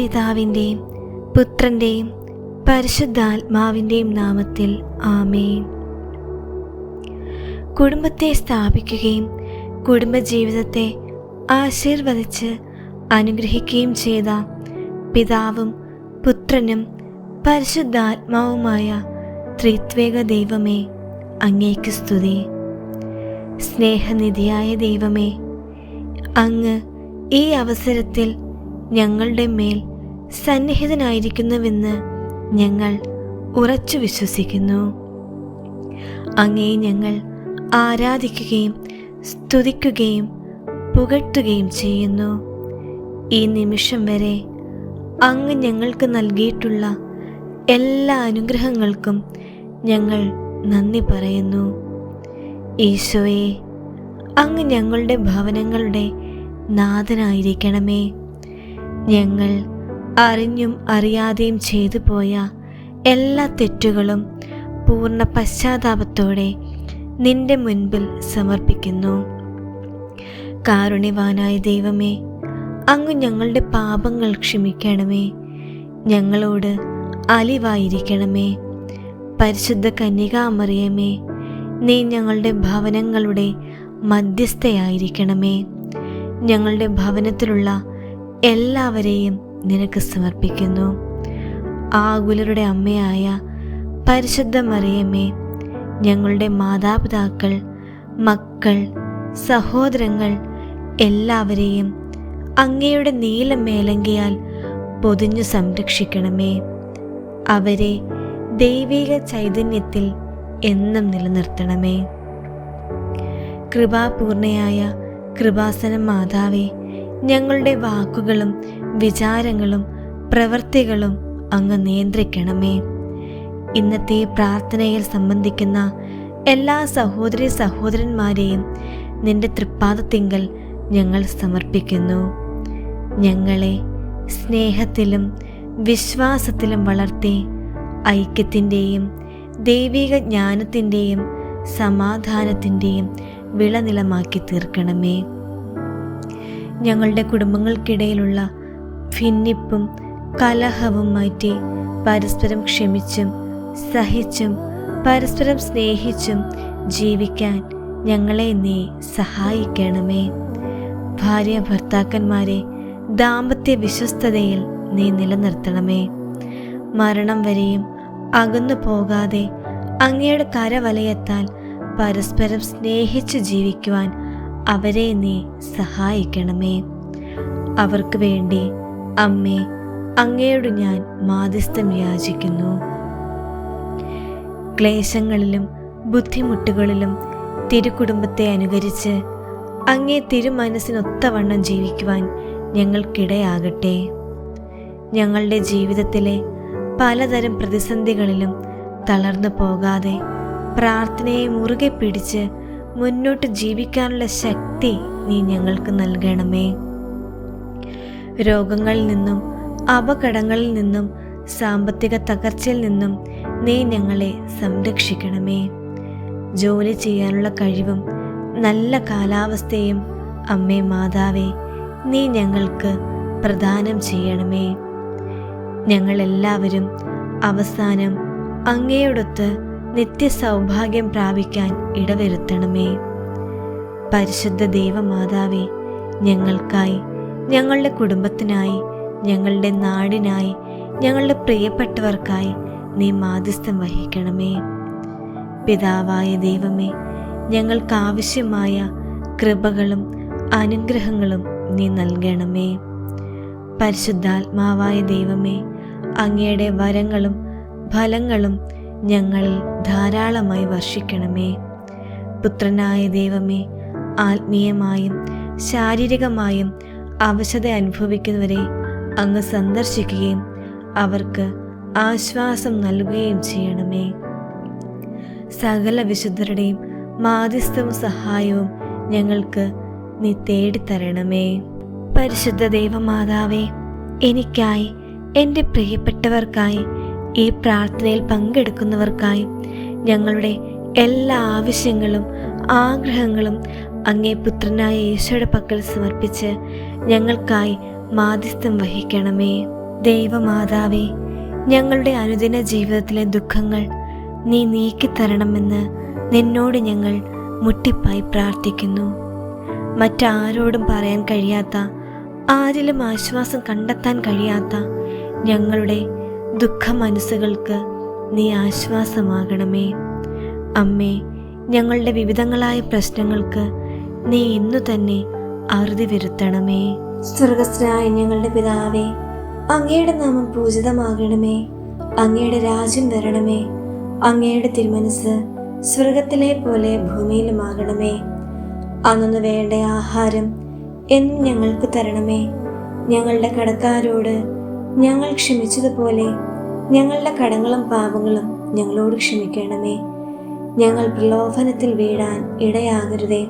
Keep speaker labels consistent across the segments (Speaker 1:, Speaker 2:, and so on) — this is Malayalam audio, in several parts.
Speaker 1: പിതാവിന്റെയും പുത്രന്റെയും പരിശുദ്ധാത്മാവിന്റെയും നാമത്തിൽ ആമേൻ. കുടുംബത്തെ സ്ഥാപിക്കുകയും കുടുംബജീവിതത്തെ ആശീർവദിച്ച് അനുഗ്രഹിക്കുകയും ചെയ്ത പിതാവും പുത്രനും പരിശുദ്ധാത്മാവുമായ ത്രിത്വേക ദൈവമേ അങ്ങേക്ക് സ്തുതി. സ്നേഹനിധിയായ ദൈവമേ അങ്ങ് ഈ അവസരത്തിൽ ഞങ്ങളുടെ മേൽ സന്നിഹിതനായിരിക്കുന്നുവെന്ന് ഞങ്ങൾ ഉറച്ചു വിശ്വസിക്കുന്നു. അങ്ങേ ഞങ്ങൾ ആരാധിക്കുകയും സ്തുതിക്കുകയും പുകഴ്ത്തുകയും ചെയ്യുന്നു. ഈ നിമിഷം വരെ അങ്ങ് ഞങ്ങൾക്ക് നൽകിയിട്ടുള്ള എല്ലാ അനുഗ്രഹങ്ങൾക്കും ഞങ്ങൾ നന്ദി പറയുന്നു. ഈശോയെ അങ്ങ് ഞങ്ങളുടെ ഭവനങ്ങളുടെ നാഥനായിരിക്കണമേ. ഞങ്ങൾ അറിഞ്ഞും അറിയാതെയും ചെയ്തു പോയ എല്ലാ തെറ്റുകളും പൂർണ പശ്ചാത്താപത്തോടെ നിന്റെ മുൻപിൽ സമർപ്പിക്കുന്നു. കാരുണ്യവാനായ ദൈവമേ അങ്ങ് ഞങ്ങളുടെ പാപങ്ങൾ ക്ഷമിക്കണമേ. ഞങ്ങളോട് അലിവായിരിക്കണമേ. പരിശുദ്ധ കന്യകാമറിയമേ നീ ഞങ്ങളുടെ ഭവനങ്ങളുടെ മധ്യസ്ഥയായിരിക്കണമേ. ഞങ്ങളുടെ ഭവനത്തിലുള്ള എല്ലാവരെയും നിനക്ക് സമർപ്പിക്കുന്നു. ആകുലരുടെ അമ്മയായ പരിശുദ്ധ മറിയമ്മേ ഞങ്ങളുടെ മാതാപിതാക്കൾ മക്കൾ സഹോദരങ്ങൾ എല്ലാവരെയും അങ്ങയുടെ നീല മേലങ്കയാൽ പൊതിഞ്ഞു സംരക്ഷിക്കണമേ. അവരെ ദൈവിക ചൈതന്യത്തിൽ എന്നും നിലനിർത്തണമേ. കൃപാപൂർണയായ കൃപാസന മാതാവേ ഞങ്ങളുടെ വാക്കുകളും വിചാരങ്ങളും പ്രവൃത്തികളും അങ്ങ് നിയന്ത്രിക്കണമേ. ഇന്നത്തെ പ്രാർത്ഥനയിൽ സംബന്ധിക്കുന്ന എല്ലാ സഹോദരി സഹോദരന്മാരെയും നിന്റെ തൃപ്പാദത്തിങ്കൽ ഞങ്ങൾ സമർപ്പിക്കുന്നു. ഞങ്ങളെ സ്നേഹത്തിലും വിശ്വാസത്തിലും വളർത്തി ഐക്യത്തിന്റെയും ദൈവിക ജ്ഞാനത്തിന്റെയും സമാധാനത്തിന്റെയും വിളനിലമാക്കി തീർക്കണമേ. ഞങ്ങളുടെ കുടുംബങ്ങൾക്കിടയിലുള്ള ഭിന്നിപ്പും കലഹവും മാറ്റി പരസ്പരം ക്ഷമിച്ചും സഹിച്ചും പരസ്പരം സ്നേഹിച്ചും ജീവിക്കാൻ ഞങ്ങളെ നീ സഹായിക്കണമേ. ഭാര്യ ഭർത്താക്കന്മാരെ ദാമ്പത്യ വിശ്വസ്തതയിൽ നീ നിലനിർത്തണമേ. മരണം വരെയും അകന്നു പോകാതെ അങ്ങയുടെ കരവലയത്താൽ പരസ്പരം സ്നേഹിച്ച് ജീവിക്കുവാൻ അവരെ നീ സഹായിക്കണമേ. അവർക്ക് വേണ്ടി അമ്മേ അങ്ങയോട് ഞാൻ മാധ്യസ്ഥം യാചിക്കുന്നു. ക്ലേശങ്ങളിലും ബുദ്ധിമുട്ടുകളിലും തിരുക്കുടുംബത്തെ അനുകരിച്ച് അങ്ങേ തിരുമനസ്സിനൊത്തവണ്ണം ജീവിക്കുവാൻ ഞങ്ങൾക്കിടയാകട്ടെ. ഞങ്ങളുടെ ജീവിതത്തിലെ പലതരം പ്രതിസന്ധികളിലും തളർന്നു പോകാതെ പ്രാർത്ഥനയെ മുറുകെ പിടിച്ച് മുന്നോട്ട് ജീവിക്കാനുള്ള ശക്തി നീ ഞങ്ങൾക്ക് നൽകണമേ. രോഗങ്ങളിൽ നിന്നും അപകടങ്ങളിൽ നിന്നും സാമ്പത്തിക തകർച്ചയിൽ നിന്നും നീ ഞങ്ങളെ സംരക്ഷിക്കണമേ. ജോലി ചെയ്യാനുള്ള കഴിവും നല്ല കാലാവസ്ഥയും അമ്മേ മാതാവേ നീ ഞങ്ങൾക്ക് പ്രദാനം ചെയ്യണമേ. ഞങ്ങളെല്ലാവരും അവസാനം അങ്ങയോടൊത്ത് നിത്യസൗഭാഗ്യം പ്രാപിക്കാൻ ഇടവരുത്തണമേ. പരിശുദ്ധ ദൈവമാതാവേ ഞങ്ങൾക്കായി ഞങ്ങളുടെ കുടുംബത്തിനായി ഞങ്ങളുടെ നാടിനായി ഞങ്ങളുടെ പ്രിയപ്പെട്ടവർക്കായി നീ മാധ്യസ്ഥം വഹിക്കണമേ. പിതാവായ ദൈവമേ ഞങ്ങൾക്ക് ആവശ്യമായ കൃപകളും അനുഗ്രഹങ്ങളും നീ നൽകണമേ. പരിശുദ്ധാത്മാവായ ദൈവമേ അങ്ങയുടെ വരങ്ങളും ഫലങ്ങളും ഞങ്ങളിൽ ധാരാളമായി വർഷിക്കണമേ. പുത്രനായ ദൈവമേ ആത്മീയമായും ശാരീരികമായും അവശത അനുഭവിക്കുന്നവരെ അങ്ങ് സന്ദർശിക്കുകയും അവർക്ക് ആശ്വാസം നൽകുകയും ചെയ്യണമേ. സകല വിശുദ്ധരുടെയും മാധ്യസ്ഥവും സഹായവും ഞങ്ങൾക്ക് നീ തേടിത്തരണമേ. പരിശുദ്ധ ദൈവമാതാവേ എനിക്കായി എന്റെ പ്രിയപ്പെട്ടവർക്കായി ഈ പ്രാർത്ഥനയിൽ പങ്കെടുക്കുന്നവർക്കായി ഞങ്ങളുടെ എല്ലാ ആവശ്യങ്ങളും ആഗ്രഹങ്ങളും അങ്ങേ പുത്രനായ യേശോയുടെ പക്കൽ സമർപ്പിച്ച് ഞങ്ങൾക്കായി മാധ്യസ്ഥം വഹിക്കണമേ. ദൈവമാതാവേ ഞങ്ങളുടെ അനുദിന ജീവിതത്തിലെ ദുഃഖങ്ങൾ നീ നീക്കിത്തരണമെന്ന് നിന്നോട് ഞങ്ങൾ മുട്ടിപ്പായി പ്രാർത്ഥിക്കുന്നു. മറ്റാരോടും പറയാൻ കഴിയാത്ത ആരിലും ആശ്വാസം കണ്ടെത്താൻ കഴിയാത്ത ഞങ്ങളുടെ ദുഃഖ മനസ്സുകൾക്ക് നീ ആശ്വാസമാകണമേ. അമ്മേ ഞങ്ങളുടെ വിവിധങ്ങളായ പ്രശ്നങ്ങൾക്ക് നീ ഇന്നു തന്നെ അറുതി വരുത്തണമേ. സ്വർഗസ്ഥനായ ഞങ്ങളുടെ പിതാവേ അങ്ങയുടെ നാമം പൂജിതമാകണമേ. അങ്ങയുടെ രാജ്യം വരണമേ. അങ്ങയുടെ തിരുമനസ് സ്വർഗത്തിലെ പോലെ ഭൂമിയിലുമാകണമേ. അന്നു വേണ്ട ആഹാരം എന്നും ഞങ്ങൾക്ക് തരണമേ. ഞങ്ങളുടെ കടക്കാരോട് ഞങ്ങൾ ക്ഷമിച്ചതുപോലെ ഞങ്ങളുടെ കടങ്ങളും പാപങ്ങളും ഞങ്ങളോട് ക്ഷമിക്കണമേ. ഞങ്ങൾ പ്രലോഭനത്തിൽ വീഴാൻ ഇടയാകരുതേ.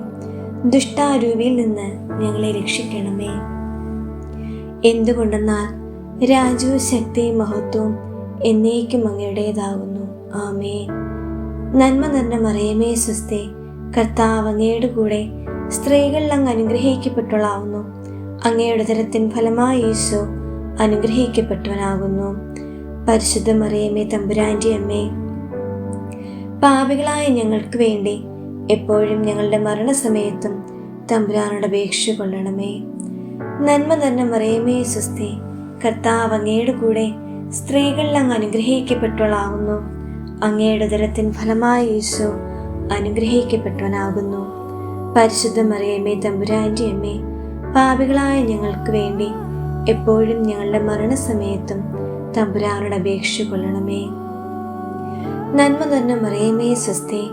Speaker 1: ദുഷ്ടാരൂപിയിൽ നിന്ന് ഞങ്ങളെ രക്ഷിക്കണമേ. എന്തുകൊണ്ടെന്നാൽ രാജു ശക്തിയും മഹത്വവും എന്നേക്കും അങ്ങയുടേതാകുന്നു ആമേ നന്മ നിറഞ്ഞ മറിയമേ സ്വസ്തി കർത്താവ് അങ്ങയുടെ കൂടെ സ്ത്രീകളിൽ അങ്ങ് അനുഗ്രഹിക്കപ്പെട്ടവളാവുന്നു. അങ്ങയുടെ തരത്തിൻ ഫലമായ ഈശോ അനുഗ്രഹിക്കപ്പെട്ടവനാകുന്നു. പരിശുദ്ധ മറിയമേ തമ്പുരാന്റെ അമ്മേ. പാപികളായ ഞങ്ങൾക്ക് വേണ്ടി എപ്പോഴും ഞങ്ങളുടെ മരണസമയത്തും തമ്പുരാനോട് അപേക്ഷ കൊള്ളണമേ. നന്മ തന്നെ മറിയമേ സ്വസ്തി. കർത്താവ് അങ്ങയുടെ കൂടെ സ്ത്രീകളിൽ അങ്ങ് അനുഗ്രഹിക്കപ്പെട്ടവളാകുന്നു. അങ്ങയുടെ ദരത്തിൻ ഫലമായ യേശു അനുഗ്രഹിക്കപ്പെട്ടവനാകുന്നു. പരിശുദ്ധ മറിയമ്മേ തമ്പുരാന്റെ അമ്മേ പാപികളായ ഞങ്ങൾക്ക് വേണ്ടി എപ്പോഴും ഞങ്ങളുടെ മരണസമയത്തും തമ്പുരാനോട് അപേക്ഷ കൊള്ളണമേ. നന്മ തന്നെ മറിയമേ സ്വസ്തി.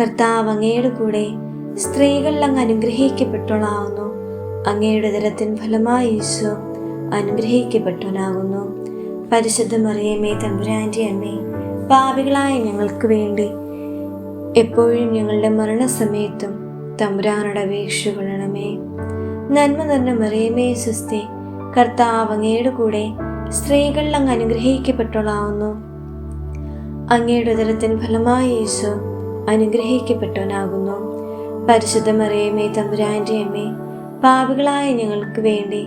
Speaker 1: കർത്താവ് അങ്ങയുടെ കൂടെ സ്ത്രീകളിൽ അങ്ങ് അനുഗ്രഹിക്കപ്പെട്ടവളാവുന്നു അങ്ങയുടെ തരത്തിൻ ഫലമായി യേശു അനുഗ്രഹിക്കപ്പെട്ടവനാകുന്നു. പരിശുദ്ധ മറിയമേ തമ്പുരാന്റെ അമ്മേ പാപികളായ ഞങ്ങൾക്ക് വേണ്ടി എപ്പോഴും ഞങ്ങളുടെ മരണസമയത്തും തമ്പുരാനോട് അപേക്ഷ കൊള്ളണമേ നന്മ നിറഞ്ഞ മറിയമേ സ്വസ്തി കർത്താവ് അങ്ങയുടെ കൂടെ സ്ത്രീകളിൽ അങ്ങ് അനുഗ്രഹിക്കപ്പെട്ടോളാവുന്നു അങ്ങയുടെ ഉദരത്തിൻ ഫലമായ യേശു അനുഗ്രഹിക്കപ്പെട്ടവനാകുന്നു. പരിശുദ്ധ മറിയമേ തമ്പുരാന്റെ അമ്മേ പാപികളായ ഞങ്ങൾക്ക് വേണ്ടി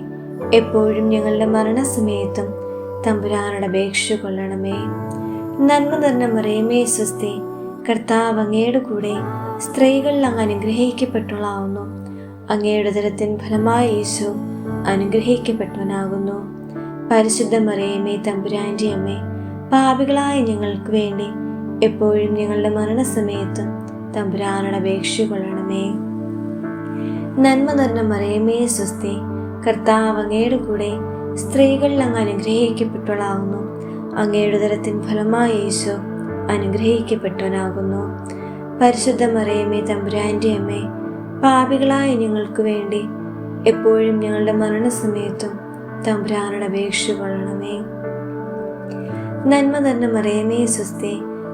Speaker 1: എപ്പോഴും ഞങ്ങളുടെ മരണസമയത്തും തമ്പുരാനോട് അപേക്ഷ കൊള്ളണമേ. നന്മ നിറഞ്ഞ മറിയമേ സ്വസ്തി കർത്താവ് അങ്ങയുടെ കൂടെ സ്ത്രീകളിൽ അങ്ങ് അനുഗ്രഹിക്കപ്പെട്ടവളാവുന്നു. അങ്ങയുടെ തരത്തിൻ ഫലമായ യേശു അനുഗ്രഹിക്കപ്പെട്ടവനാകുന്നു. പരിശുദ്ധ മറിയമേ തമ്പുരാന്റെ അമ്മേ പാപികളായ ഞങ്ങൾക്ക് വേണ്ടി എപ്പോഴും ഞങ്ങളുടെ മരണസമയത്തും തമ്പുരാനോട് കൊള്ളണമേ. നന്മ നിറഞ്ഞ മറിയമേ സ്വസ്തി കർത്താവ് അങ്ങയുടെ കൂടെ സ്ത്രീകളിൽ അങ്ങ് അനുഗ്രഹിക്കപ്പെട്ടവളാകുന്നു. അങ്ങയുടെ തരത്തിൻ ഫലമായ യേശു അനുഗ്രഹിക്കപ്പെട്ടവനാകുന്നു. പരിശുദ്ധ മറിയമേ തമ്പുരാന്റെ അമ്മേ പാപികളായ ഞങ്ങൾക്ക് വേണ്ടി എപ്പോഴും ഞങ്ങളുടെ മരണസമയത്തും തമ്പുരാനോട് കൊള്ളണമേ. നന്മ തന്നെ മറിയമേ സ്വസ്തി